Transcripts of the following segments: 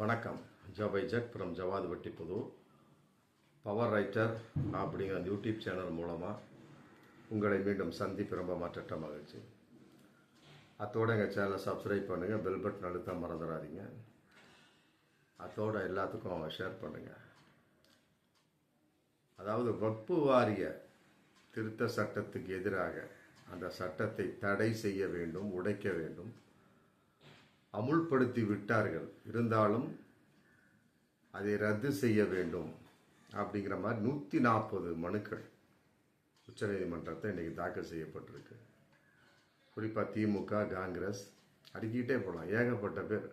வணக்கம். ஜபை ஜக் ஃப்ரம் ஜவாத் வட்டிப்புதூர் பவர் ரைட்டர் அப்படிங்கிற அந்த யூடியூப் சேனல் மூலமாக உங்களை மீண்டும் சந்திப்பு ரொம்ப மற்றற்ற மகிழ்ச்சி. அத்தோட எங்கள் சேனலை சப்ஸ்கிரைப் பண்ணுங்கள் பெல் பட்டன் அழுத்த மறந்துடாதீங்க. அத்தோடு எல்லாத்துக்கும் ஷேர் பண்ணுங்கள் அதாவது வக்பு வாரிய திருத்த சட்டத்துக்கு எதிராக அந்த சட்டத்தை தடை செய்ய வேண்டும் உடைக்க வேண்டும். அமுல்படுத்தி விட்டார்கள். இருந்தாலும் அதை ரத்து செய்ய வேண்டும் அப்படிங்கிற மாதிரி நூற்றி நாற்பது மனுக்கள் உச்சநீதிமன்றத்தை இன்றைக்கி தாக்கல் செய்யப்பட்டிருக்கு. குறிப்பாக திமுக காங்கிரஸ் அடுக்கிட்டே போகலாம் ஏகப்பட்ட பேர்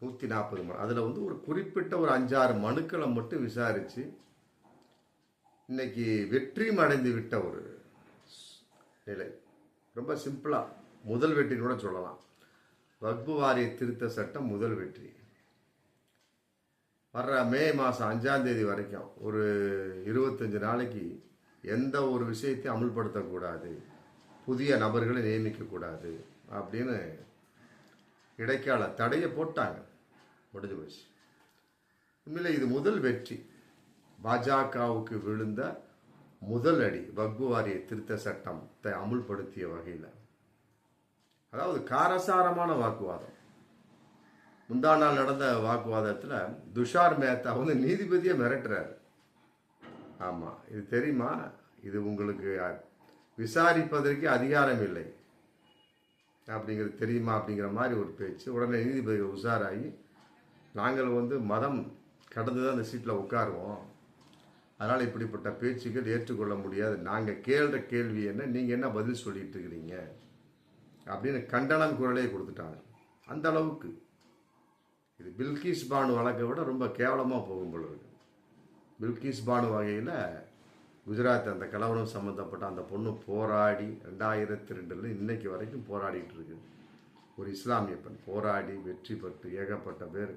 நூற்றி நாற்பது மனு அதில் வந்து ஒரு குறிப்பிட்ட ஒரு அஞ்சாறு மனுக்களை மட்டும் விசாரித்து இன்னைக்கு வெற்றியும் அடைந்து விட்ட ஒரு நிலை. ரொம்ப சிம்பிளாக முதல் வெற்றின்னு கூட சொல்லலாம். வக்பு வாரிய திருத்த சட்டம் முதல் வெற்றி. வர்ற மே மாதம் அஞ்சாந்தேதி வரைக்கும் ஒரு இருபத்தஞ்சு நாளைக்கு எந்த ஒரு விஷயத்தையும் அமுல்படுத்தக்கூடாது. புதிய நபர்களை நியமிக்கக்கூடாது அப்படின்னு இடைக்கால தடையை போட்டாங்க. முடிஞ்சு போச்சு. உண்மையில் இது முதல் வெற்றி. பாஜகவுக்கு விழுந்த முதல் அடி வக்பு வாரிய திருத்த சட்டத்தை அமுல்படுத்திய வகையில். அதாவது காரசாரமான வாக்குவாதம். முந்தா நாள் நடந்த வாக்குவாதத்தில் துஷார் மேத்தா வந்து நீதிபதியை மிரட்டுறாரு. ஆமாம் இது தெரியுமா? இது உங்களுக்கு விசாரிப்பதற்கு அதிகாரம் இல்லை. அப்படிங்கிறது தெரியுமா அப்படிங்கிற மாதிரி ஒரு பேச்சு. உடனே நீதிபதிகள் உஷாராகி நாங்கள் வந்து மதம் கடந்து தான் அந்த சீட்டில் உட்காருவோம். அதனால் இப்படிப்பட்ட பேச்சுக்கள் ஏற்றுக்கொள்ள முடியாது. நாங்கள் கேள்ற கேள்வி என்ன? நீங்கள் என்ன பதில் சொல்லிட்டு இருக்கிறீங்க? அப்படின்னு கண்டனம் குரலே கொடுத்துட்டாங்க. அந்த அளவுக்கு. இது பில்கிஸ் பானு வழக்கை விட ரொம்ப கேவலமாக போகும் போல இருக்கு. பில்கிஸ் பானு வகையில் குஜராத் அந்த கலவரம் சம்மந்தப்பட்ட அந்த பொண்ணு போராடி ரெண்டாயிரத்தி ரெண்டில் இன்னைக்கு வரைக்கும் போராடிட்டு இருக்கு. ஒரு இஸ்லாமிய பெண் போராடி வெற்றி பெற்று ஏகப்பட்ட பேர்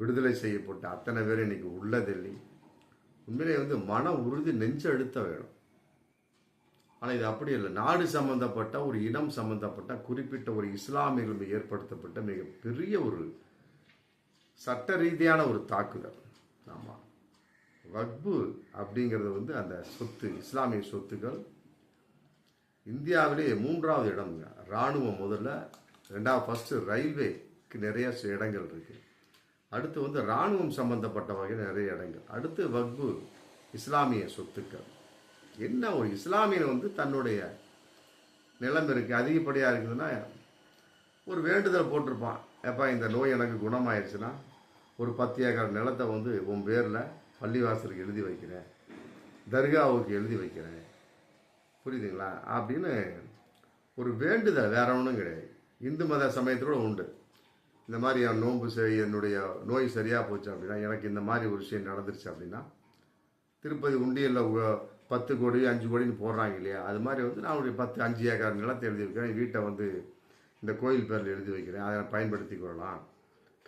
விடுதலை செய்யப்பட்ட அத்தனை பேர் இன்னைக்கு உள்ளதில்லை உண்மையிலே வந்து மன உறுதி நெஞ்சு அழுத்த வேணும். ஆனால் இது அப்படி இல்லை. நாடு சம்பந்தப்பட்ட ஒரு இனம் சம்பந்தப்பட்ட குறிப்பிட்ட ஒரு இஸ்லாமியர்கள் மீது ஏற்படுத்தப்பட்ட மிகப்பெரிய ஒரு சட்ட ரீதியான ஒரு தாக்குதல். ஆமாம் வக்பு அப்படிங்கிறது வந்து அந்த சொத்து இஸ்லாமிய சொத்துக்கள். இந்தியாவிலே மூன்றாவது இடம்ங்க. இராணுவம் முதல்ல ரெண்டாவது ஃபஸ்ட்டு ரயில்வேக்கு நிறைய இடங்கள் இருக்குது அடுத்து வந்து இராணுவம் சம்பந்தப்பட்ட வகையில் நிறைய இடங்கள். அடுத்து வக்பு இஸ்லாமிய சொத்துக்கள். என்ன ஒரு இஸ்லாமியன் வந்து தன்னுடைய நிலம் இருக்குது அதிகப்படியாக இருக்குதுன்னா ஒரு வேண்டுதல் போட்டிருப்பான். எப்பா இந்த நோய் எனக்கு குணமாயிருச்சுன்னா ஒரு பத்து ஏக்கர் நிலத்தை வந்து உன் பேரில் பள்ளிவாசலுக்கு எழுதி வைக்கிறேன். தர்காவுக்கு எழுதி வைக்கிறேன். புரியுதுங்களா? அப்படின்னு ஒரு வேண்டுதல் வேற ஒன்றும் கிடையாது. இந்து மத சமயத்தோட உண்டு. இந்த மாதிரி என் நோன்பு சரி என்னுடைய நோய் சரியாக போச்சு அப்படின்னா எனக்கு இந்த மாதிரி ஒரு விஷயம் நடந்துருச்சு அப்படின்னா திருப்பதி உண்டியலில் பத்து கோடி அஞ்சு கோடின்னு போடுறாங்க இல்லையா? அது மாதிரி வந்து நான் ஒரு பத்து அஞ்சு ஏக்கர் நிலத்தை எழுதி வைக்கிறேன். வீட்டை வந்து இந்த கோயில் பேரில் எழுதி வைக்கிறேன். அதை பயன்படுத்தி கொள்ளலாம்.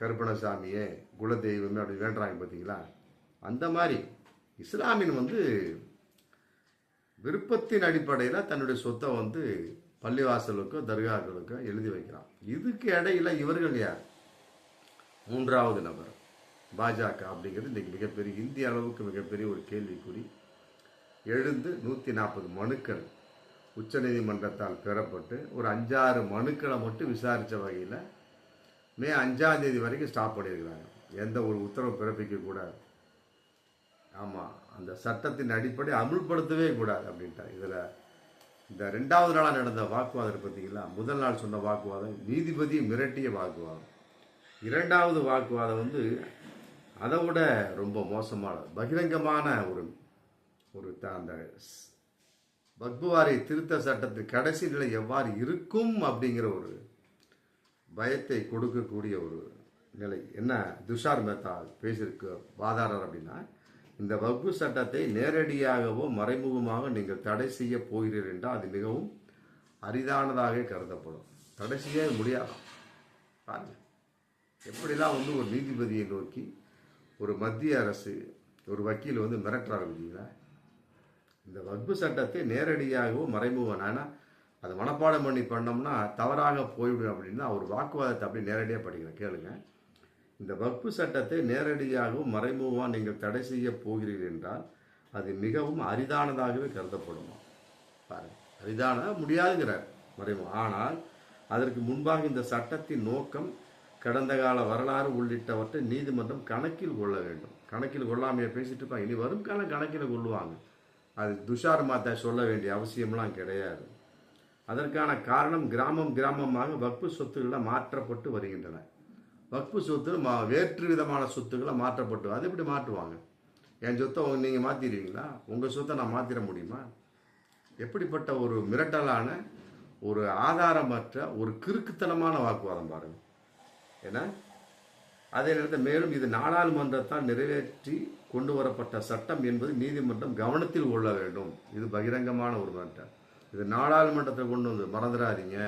கருப்பணசாமியே குலதெய்வமே அப்படி வேண்டுறாங்க பார்த்தீங்களா? அந்த மாதிரி இஸ்லாமின் வந்து விருப்பத்தின் அடிப்படையில் தன்னுடைய சொத்தை வந்து பள்ளிவாசலுக்கோ தர்காக்களுக்கோ எழுதி வைக்கிறான். இதுக்கு இடையில இவர்கள் யார்? மூன்றாவது நபர் பாஜக அப்படிங்கிறது இன்றைக்கி மிகப்பெரிய இந்திய அளவுக்கு மிகப்பெரிய ஒரு கேள்விக்குறி. எழுந்து நூற்றி நாற்பது மனுக்கள் உச்சநீதிமன்றத்தால் பெறப்பட்டு ஒரு அஞ்சாறு மனுக்களை மட்டும் விசாரித்த வகையில் மே அஞ்சாம் தேதி வரைக்கும் ஸ்டாப் பண்ணியிருக்கிறாங்க. எந்த ஒரு உத்தரவு பிறப்பிக்க கூடாது. ஆமாம் அந்த சட்டத்தின் அடிப்படை அமுல்படுத்தவே கூடாது அப்படின்ட்டார் இதில் இந்த ரெண்டாவது நாளாக நடந்த வாக்குவாதம் பார்த்தீங்களா முதல் நாள் சொன்ன வாக்குவாதம் நீதிபதி மிரட்டிய வாக்குவாதம். இரண்டாவது வாக்குவாதம் வந்து அதை விட ரொம்ப மோசமான பகிரங்கமான ஒரு ஒரு த- அந்த ஸ்- வக்புவாரி திருத்த சட்டத்து கடைசி நிலை எவ்வாறு இருக்கும் அப்படிங்கிற ஒரு பயத்தை கொடுக்கக்கூடிய ஒரு நிலை. என்ன துஷார் மேத்தா பேசியிருக்கு வாதாரர் அப்படின்னா இந்த வகுப்பு சட்டத்தை நேரடியாகவோ மறைமுகமாக நீங்கள் தடை செய்ய போகிறீர்கள் என்றால் அது மிகவும் அரிதானதாக கருதப்படும். தடை செய்ய முடியாது? பாருங்க. எப்படிலாம் வந்து ஒரு நீதிபதியை நோக்கி ஒரு மத்திய அரசு ஒரு வக்கீல் வந்து மிரட்டுறாரு பார்த்தீங்களா? இந்த வக்பு சட்டத்தை நேரடியாகவும் மறைமுகம் ஆனால் அதை மனப்பாடம் பண்ணி பண்ணோம்னா தவறாக போய்விடும் அப்படின்னா ஒரு வாக்குவாதத்தை அப்படி நேரடியாக படிக்கிறேன் கேளுங்க. இந்த வக்பு சட்டத்தை நேரடியாகவும் மறைமுகமாக நீங்கள் தடை செய்ய போகிறீர்கள் என்றால் அது மிகவும் அரிதானதாகவே கருதப்படுமா. பாருங்க அரிதான முடியாதுங்கிறார் மறைமுகம். ஆனால் அதற்கு முன்பாக இந்த சட்டத்தின் நோக்கம் கடந்த கால வரலாறு உள்ளிட்டவற்றை நீதிமன்றம் கணக்கில் கொள்ள வேண்டும். கணக்கில் கொள்ளாமையே பேசிட்டு இருப்பாங்க. இனி வரும் காலம் கணக்கில் கொள்ளுவாங்க. அது துஷார் மாத்தா சொல்ல வேண்டிய அவசியம்லாம் கிடையாது. அதற்கான காரணம் கிராமம் கிராமமாக வக்பு சொத்துக்களில் மாற்றப்பட்டு வருகின்றன. வக்பு சொத்து மா வேற்று விதமான சொத்துக்களை மாற்றப்பட்டு அது எப்படி மாற்றுவாங்க? என் சொத்தை நீங்கள் மாற்றிடுவீங்களா உங்கள் சொத்தை நான் மாற்றிட முடியுமா? எப்படிப்பட்ட ஒரு மிரட்டலான ஒரு ஆதாரமற்ற ஒரு கிறுக்குத்தனமான வாக்குவாதம் பாருங்கள் ஏன்னா அதே நேரத்தில் மேலும் இது நாடாளுமன்றத்தால் நிறைவேற்றி கொண்டு வரப்பட்ட சட்டம் என்பது நீதிமன்றம் கவனத்தில் கொள்ள வேண்டும். இது பகிரங்கமான ஒரு மிரட்டல் இது நாடாளுமன்றத்தை கொண்டு வந்து மறந்துடாதீங்க.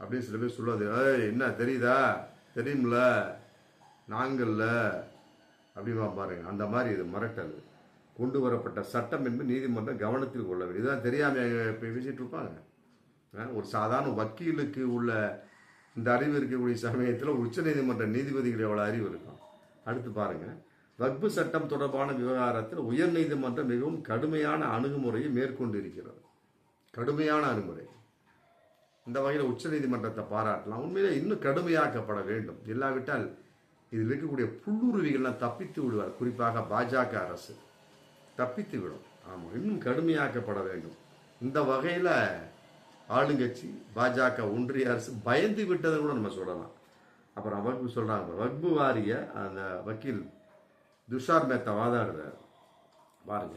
அப்படின்னு சில பேர் சொல்லாது ஏய் என்ன தெரியுதா? தெரியும்ல? நாங்கள்ல? அப்படிமா பாருங்க அந்த மாதிரி இது மிரட்டல். கொண்டு வரப்பட்ட சட்டம் என்பது நீதிமன்றம் கவனத்தில் கொள்ள வேண்டும். இதுதான் தெரியாமல் இப்போ பேசிட்டு இருப்பாங்க? ஒரு சாதாரண வக்கீலுக்கு உள்ள இந்த அறிவு இருக்கக்கூடிய சமயத்தில் உச்சநீதிமன்ற நீதிபதிகள் எவ்வளோ அறிவு இருக்கும் அடுத்து பாருங்க. வக்பு சட்டம் தொடர்பான விவகாரத்தில் உயர்நீதிமன்றம் மிகவும் கடுமையான அணுகுமுறையை மேற்கொண்டு இருக்கிறது கடுமையான அணுகுமுறை. இந்த வகையில் உச்சநீதிமன்றத்தை பாராட்டலாம். உண்மையிலே இன்னும் கடுமையாக்கப்பட வேண்டும். இல்லாவிட்டால் இதில் இருக்கக்கூடிய புல்லுருவிகள்லாம் தப்பித்து விடுவார். குறிப்பாக பாஜக அரசு. தப்பித்து விடும். ஆமாம் இன்னும் கடுமையாக்கப்பட வேண்டும். இந்த வகையில் ஆளுங்கட்சி பாஜக ஒன்றிய அரசு பயந்து விட்டதை கூட நம்ம சொல்லலாம். அப்புறம் வக்பு சொல்கிறாங்க வக்பு வாரிய அந்த வக்கீல் துஷார் மேத்தா வாதாடுறார். பாருங்க.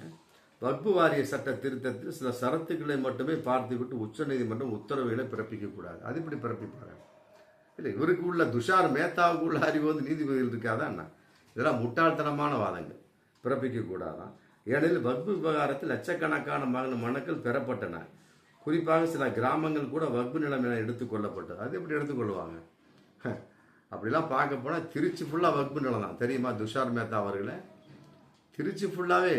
வக்பு வாரிய சட்ட திருத்தத்தில் சில சரத்துக்களை மட்டுமே பார்த்துவிட்டு உச்சநீதிமன்றம் உத்தரவுகளை பிறப்பிக்க கூடாது. அது இப்படி பிறப்பிப்பாங்க? இல்லை இவருக்கு உள்ள துஷார் மேத்தாவுக்கு உள்ள அறிவு வந்து நீதிபதிகள் இருக்காதான் என்ன? இதெல்லாம் முட்டாள்தனமான வாதங்கள். பிறப்பிக்கக்கூடாதான் ஏனெனில் வக்பு விவகாரத்தில் லட்சக்கணக்கான மகன் மனுக்கள் பெறப்பட்டன குறிப்பாக சில கிராமங்கள் கூட வக்பு நிலம் என எடுத்துக்கொள்ளப்பட்டது அது எப்படி எடுத்துக்கொள்வாங்க அப்படிலாம் பார்க்க போனால் திருச்சி ஃபுல்லாக வகுப்பு நிலம் தான். தெரியுமா? துஷார் மேத்தா அவர்களே? திருச்சி ஃபுல்லாகவே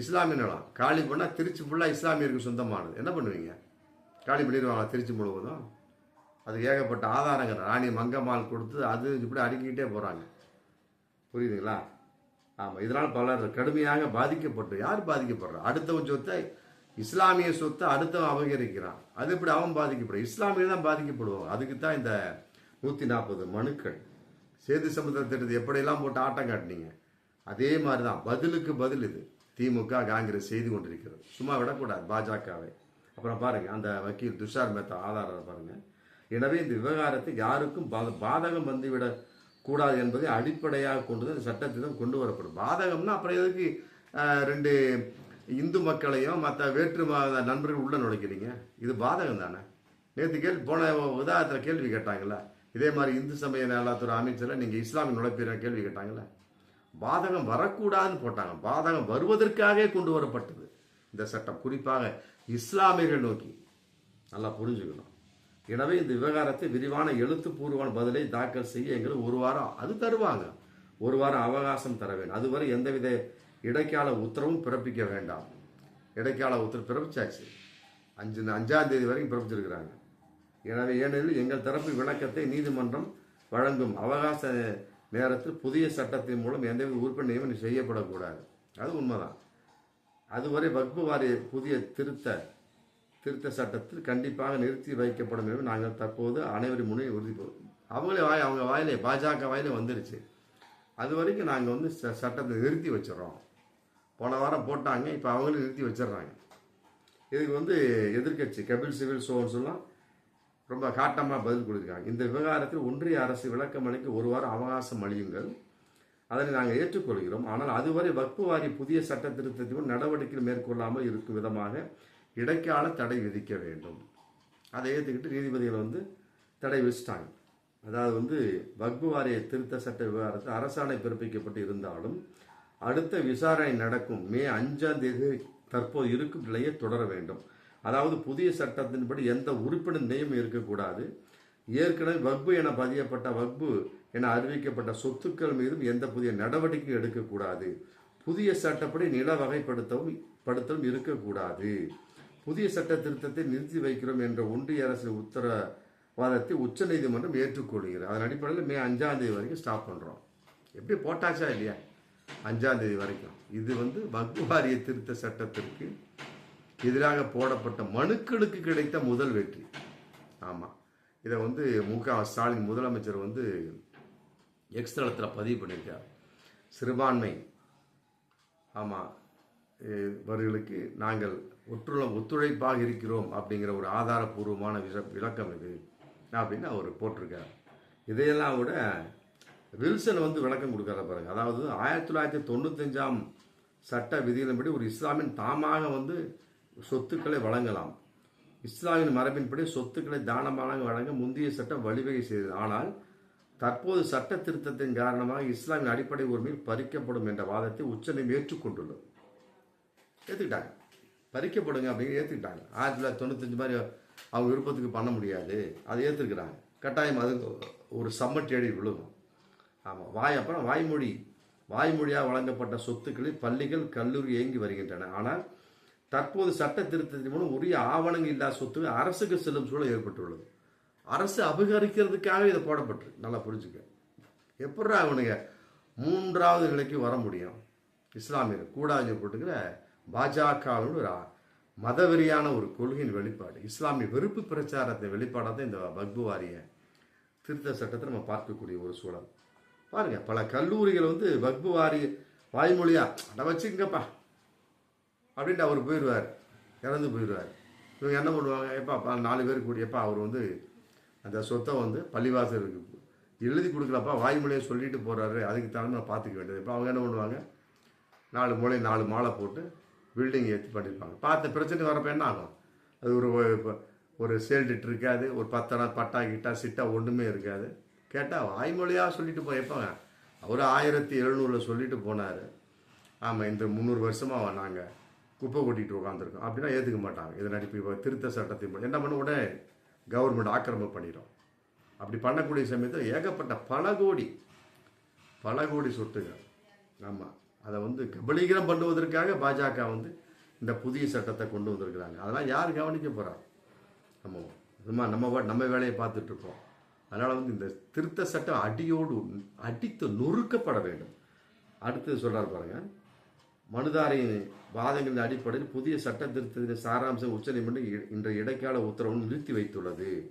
இஸ்லாமிய நிலம். காலி பண்ணால் திருச்சி ஃபுல்லாக இஸ்லாமியருக்கு சொந்தமானது. என்ன பண்ணுவீங்க? காலி பண்ணிடுவாங்களா திருச்சி முழுவதும்? அது ஏகப்பட்ட ஆதாரங்கள். ராணி மங்கம்மாள் கொடுத்து அது இப்படி அடுக்கிக்கிட்டே போகிறாங்க புரியுதுங்களா? ஆமாம் இதனால் பலர் கடுமையாக பாதிக்கப்பட்டு யார் பாதிக்கப்படுறா? அடுத்தவன் சொத்தை இஸ்லாமிய சொத்தை அடுத்தவன் அபகரிக்கிறான். அது இப்படி அவன் பாதிக்கப்படும் இஸ்லாமியர் தான் பாதிக்கப்படுவோம் அதுக்கு தான் இந்த நூற்றி நாற்பது மனுக்கள். சேது சமுத்திர திட்டத்தை எப்படியெல்லாம் போட்டு ஆட்டம் காட்டினீங்க? அதே மாதிரி தான் பதிலுக்கு பதில் இது. திமுக காங்கிரஸ் செய்து கொண்டிருக்கிறது. சும்மா விடக்கூடாது பாஜகவை. அப்புறம் பாருங்க அந்த வக்கீல் துஷார் மேத்தா ஆதாரம் பாருங்க. எனவே இந்த விவகாரத்தை யாருக்கும் பாத- பாதகம் வந்துவிடக் கூடாது என்பதை அடிப்படையாக கொண்டு தான் சட்டத்திட்டம் கொண்டு வரப்படும். பாதகம்னா அப்புறம் எதுக்கு ரெண்டு இந்து மக்களையும் மற்ற வேற்று நண்பர்கள் உள்ள நுழைக்கிறீங்க. இது பாதகம் தானே நேற்று கேள்வி போன உதாரணத்தில் கேள்வி கேட்டாங்கல்ல? இதே மாதிரி இந்து சமய நலத்துறை அமைச்சரில் நீங்கள் இஸ்லாமிய நுழைப்பீர கேள்வி கேட்டாங்கல்ல? பாதகம் வரக்கூடாதுன்னு போட்டாங்க. பாதகம் வருவதற்காகவே கொண்டு வரப்பட்டது. இந்த சட்டம். குறிப்பாக இஸ்லாமியர்கள் நோக்கி. நல்லா புரிஞ்சுக்கணும். எனவே இந்த விவகாரத்தை விரிவான எழுத்துப்பூர்வமான பதிலை தாக்கல் செய்ய எங்களுக்கு ஒரு வாரம் அது தருவாங்க. ஒரு வாரம் அவகாசம் தர வேண்டும். அதுவரை எந்தவித இடைக்கால உத்தரவும் பிறப்பிக்க வேண்டாம். இடைக்கால உத்தரவு பிறப்பிச்சாச்சு. அஞ்சு அஞ்சாம் தேதி வரைக்கும் பிறப்பிச்சிருக்கிறாங்க. எனவே ஏனெனில் எங்கள் தரப்பு விளக்கத்தை நீதிமன்றம் வழங்கும் அவகாச நேரத்தில் புதிய சட்டத்தின் மூலம் எந்தவித உறுப்பு நியமனம் செய்யப்படக்கூடாது. அது உண்மைதான். அதுவரை வக்பு வாரிய புதிய திருத்த திருத்த சட்டத்தில் கண்டிப்பாக நிறுத்தி வைக்கப்படும் என்று நாங்கள் தற்போது அனைவரும் முன்னே உறுதி அவங்களே வாய் அவங்க வாயிலே பாஜக வாயிலே வந்துருச்சு. அது வரைக்கும் நாங்கள் வந்து ச- சட்டத்தை நிறுத்தி வச்சிடறோம். போன வாரம் போட்டாங்க இப்போ அவங்களும் நிறுத்தி வச்சிடுறாங்க. இதுக்கு வந்து எதிர்க்கட்சி கபில் சிவில் சோன்ஸ்லாம் ரொம்ப காட்டமாக பதில் கொடுத்துருக்காங்க. இந்த விவகாரத்தில் ஒன்றிய அரசு விளக்கம் அளிக்க ஒரு வாரம் அவகாசம் அளியுங்கள். அதனை நாங்கள் ஏற்றுக்கொள்கிறோம். ஆனால் அதுவரை வக்பு வாரி புதிய சட்ட திருத்தத்தையும் நடவடிக்கை மேற்கொள்ளாமல் இருக்கும் விதமாக இடைக்கால தடை விதிக்க வேண்டும். அதை ஏற்றுக்கிட்டு நீதிபதிகள் வந்து தடை விதிச்சிட்டாங்க. அதாவது வந்து வக்பு வாரிய திருத்த சட்ட விவகாரத்தில் அரசாணை பிறப்பிக்கப்பட்டு இருந்தாலும் அடுத்த விசாரணை நடக்கும். மே அஞ்சாம் தேதி தற்போது இருக்கும் நிலையை தொடர வேண்டும். அதாவது புதிய சட்டத்தின்படி எந்த உறுப்பினர் நியமம் இருக்கக்கூடாது. ஏற்கனவே வக்பு என பதியப்பட்ட வக்பு என அறிவிக்கப்பட்ட சொத்துக்கள் மீதும் எந்த புதிய நடவடிக்கை எடுக்கக்கூடாது. புதிய சட்டப்படி நில வகைப்படுத்தவும் படுத்தவும் இருக்கக்கூடாது. புதிய சட்ட திருத்தத்தை நிறுத்தி வைக்கிறோம் என்ற ஒன்றிய அரசின் உத்தரவாதத்தை உச்சநீதிமன்றம் ஏற்றுக்கொள்கிறது. அதன் அடிப்படையில் மே அஞ்சாம் தேதி வரைக்கும் ஸ்டாப் பண்ணுறோம் எப்படி போட்டாச்சா இல்லையா? அஞ்சாம் தேதி வரைக்கும். இது வந்து வக்பு வாரிய திருத்த சட்டத்திற்கு எதிராக போடப்பட்ட மனுக்களுக்கு கிடைத்த முதல் வெற்றி. ஆமாம் இதை வந்து மு க ஸ்டாலின் முதலமைச்சர் வந்து எக்ஸ் தளத்தில் பதிவு பண்ணியிருக்கார். சிறுபான்மை. ஆமாம் வர்களுக்கு நாங்கள் ஒற்றுள்ள ஒத்துழைப்பாக இருக்கிறோம் அப்படிங்கிற ஒரு ஆதாரபூர்வமான விஷ விளக்கம் இது. அப்படின்னு அவர் போட்டிருக்கார். இதையெல்லாம் விட வில்சன் வந்து விளக்கம் கொடுக்கற பாருங்க. அதாவது ஆயிரத்தி தொள்ளாயிரத்தி தொண்ணூத்தஞ்சாம் சட்ட விதிகளின்படி ஒரு இஸ்லாமின் தாமாக வந்து சொத்துக்களை வழங்கலாம். இஸ்லாமின் மரபின்படி சொத்துக்களை தானமாக வழங்க முந்தைய சட்டம் வழிவகை செய்தது. ஆனால் தற்போது சட்ட திருத்தத்தின் காரணமாக இஸ்லாமின் அடிப்படை உரிமையில் பறிக்கப்படும் என்ற வாதத்தை உச்சநீதி ஏற்றுக்கொண்டுள்ளது. ஏற்றுக்கிட்டாங்க பறிக்கப்படுங்க அப்படின்னு ஏற்றுக்கிட்டாங்க ஆயிரத்தி தொள்ளாயிரத்தி தொண்ணூத்தஞ்சு மாதிரி அவங்க விருப்பத்துக்கு பண்ண முடியாது. அதை ஏற்றுக்கிறாங்க கட்டாயம் அது ஒரு சம்மட்டேடி விழுகும். ஆமாம் வாய் அப்புறம் வாய்மொழி. வாய்மொழியாக வழங்கப்பட்ட சொத்துக்களில் பள்ளிகள் கல்லூரி இயங்கி வருகின்றன. ஆனால் தற்போது சட்ட திருத்தத்தின் மூலம் உரிய ஆவணங்கள் இல்லாத சொத்துக்கள் அரசுக்கு செல்லும் சூழல் ஏற்பட்டுள்ளது. அரசு அபகரிக்கிறதுக்காக இதை போடப்பட்டிருக்கு நல்லா புரிஞ்சுக்க. எப்படா அவனுங்க மூன்றாவது நிலைக்கு வர முடியும்? இஸ்லாமியர் கூடாது போட்டுக்கிற பாஜகவின் ஒரு மதவெறியான ஒரு கொள்கையின் வெளிப்பாடு. இஸ்லாமிய வெறுப்பு பிரச்சாரத்தை வெளிப்பாடாக தான் இந்த பக்புவாரிய திருத்த சட்டத்தை நம்ம பார்க்கக்கூடிய ஒரு சூழல். பாருங்க பல கல்லூரிகள் வந்து வக்பு வாரி வாய்மொழியா அதை வச்சுக்கங்கப்பா அப்படின்ட்டு அவர் போயிடுவார் இறந்து போயிடுவார். இவங்க என்ன பண்ணுவாங்க எப்பா நாலு பேர் கூடியப்பா அவர் வந்து அந்த சொத்தை வந்து பள்ளிவாசலுக்கு எழுதி கொடுக்கலப்பா வாய்மொழியை சொல்லிட்டு போறாரு அதுக்கு தகுந்த பார்த்துக்க வேண்டியது. இப்போ அவங்க என்ன பண்ணுவாங்க நாலு மூளை நாலு மாலை போட்டு பில்டிங் ஏற்றி பண்ணியிருப்பாங்க பார்த்த பிரச்சனை வரப்போ என்ன ஆகும்? அது ஒரு இப்போ ஒரு சேல்டிட் இருக்காது ஒரு பத்தனா பட்டா கிட்டா சிட்டா ஒன்றுமே இருக்காது. கேட்டால் வாய்மொழியாக சொல்லிட்டு போய் எப்போங்க? அவர் ஆயிரத்தி எழுநூறில் சொல்லிட்டு போனார். ஆமாம் இந்த முந்நூறு வருஷமாக நாங்கள் குப்பை கொட்டிட்டு உட்காந்துருக்கோம் அப்படின்னா ஏற்றுக்க மாட்டாங்க. இதன் அடிப்பு இப்போ திருத்த சட்டத்தை என்ன பண்ண உடனே கவர்மெண்ட் ஆக்கிரமம் பண்ணிடும். அப்படி பண்ணக்கூடிய சமயத்தில் ஏகப்பட்ட பல கோடி பல கோடி சொத்துகள் ஆமாம் அதை வந்து கபலீகரம் பண்ணுவதற்காக பாஜக வந்து இந்த புதிய சட்டத்தை கொண்டு வந்திருக்கிறாங்க. அதெல்லாம் யார் கவனிக்க போகிறார் நம்ம சும்மா நம்ம நம்ம வேலையை பார்த்துட்ருக்கோம் அதனால் வந்து இந்த திருத்த சட்டம் அடியோடு அடித்து நொறுக்கப்பட வேண்டும். அடுத்து சொல்கிறார் பாருங்கள் மனுதாரின் வாதங்களின் அடிப்படையில் புதிய சட்ட திருத்தத்தின் சாராம்சம் உச்சநீதிமன்றம் இ- இன்றைய இடைக்கால உத்தரவு நிறுத்தி வைத்துள்ளது.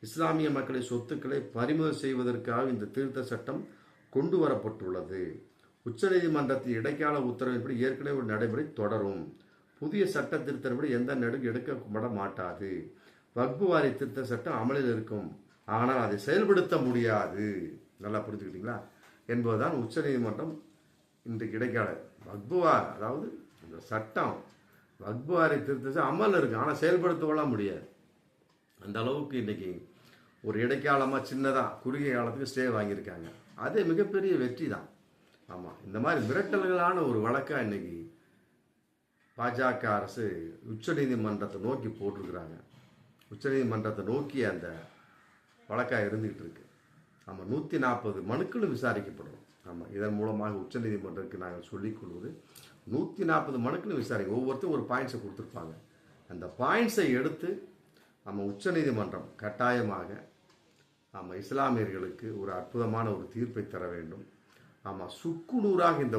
இஸ்லாமிய மக்களின் சொத்துக்களை பறிமுதல் செய்வதற்காக இந்த திருத்த சட்டம் கொண்டு வரப்பட்டுள்ளது. உச்சநீதிமன்றத்தின் இடைக்கால உத்தரவின்படி ஏற்கனவே ஒரு நடைமுறை தொடரும். புதிய சட்ட திருத்தப்படி எந்த நடவடிக்கை எடுக்கப்பட மாட்டாது. வக்பு வாரி திருத்த சட்டம் அமலில் இருக்கும். ஆனால் அதை செயல்படுத்த முடியாது. நல்லா புரிஞ்சுக்கிட்டீங்களா? என்பதுதான் உச்சநீதிமன்றம் இன்றைக்கு இடைக்கால வக்புவார் அதாவது இந்த சட்டம் வக்புவாரை திருத்தது அமல் சட்டம் இருக்கு ஆனால் செயல்படுத்தவெல்லாம் முடியாது. அந்த அளவுக்கு இன்னைக்கு ஒரு இடைக்காலமாக சின்னதாக குறுகிய காலத்துக்கு ஸ்டே வாங்கியிருக்காங்க. அதே மிகப்பெரிய வெற்றி தான். ஆமாம் இந்த மாதிரி மிரட்டல்களான ஒரு வழக்காக இன்னைக்கு பாஜக அரசு உச்சநீதிமன்றத்தை நோக்கி போட்டிருக்கிறாங்க. உச்சநீதிமன்றத்தை நோக்கி அந்த வழக்காக இருந்துகிட்டு இருக்கு ஆமாம் நூற்றி நாற்பது மனுக்களும் விசாரிக்கப்படுறோம் ஆமாம் இதன் மூலமாக உச்சநீதிமன்றத்துக்கு நாங்கள் சொல்லிக் கொள்வது நூற்றி நாற்பது மனுக்களும் விசாரிக்க ஒவ்வொருத்தரும் ஒரு பாயிண்ட்ஸை கொடுத்துருப்பாங்க. அந்த பாயிண்ட்ஸை எடுத்து நம்ம உச்சநீதிமன்றம் கட்டாயமாக ஆமாம் இஸ்லாமியர்களுக்கு ஒரு அற்புதமான ஒரு தீர்ப்பை தர வேண்டும். ஆமாம் சுக்குநூறாக இந்த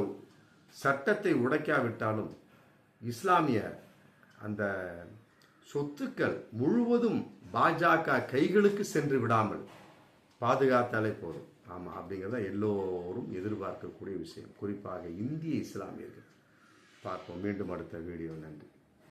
சட்டத்தை உடைக்காவிட்டாலும் இஸ்லாமிய அந்த சொத்துக்கள் முழுவதும் பாஜக கைகளுக்கு சென்று விடாமல் பாதுகாத்தாலே போதும். ஆமாம் அப்படிங்கிறத எல்லோரும் எதிர்பார்க்கக்கூடிய விஷயம். குறிப்பாக இந்திய இஸ்லாமியர்கள். பார்ப்போம். மீண்டும் அடுத்த வீடியோ நன்றி.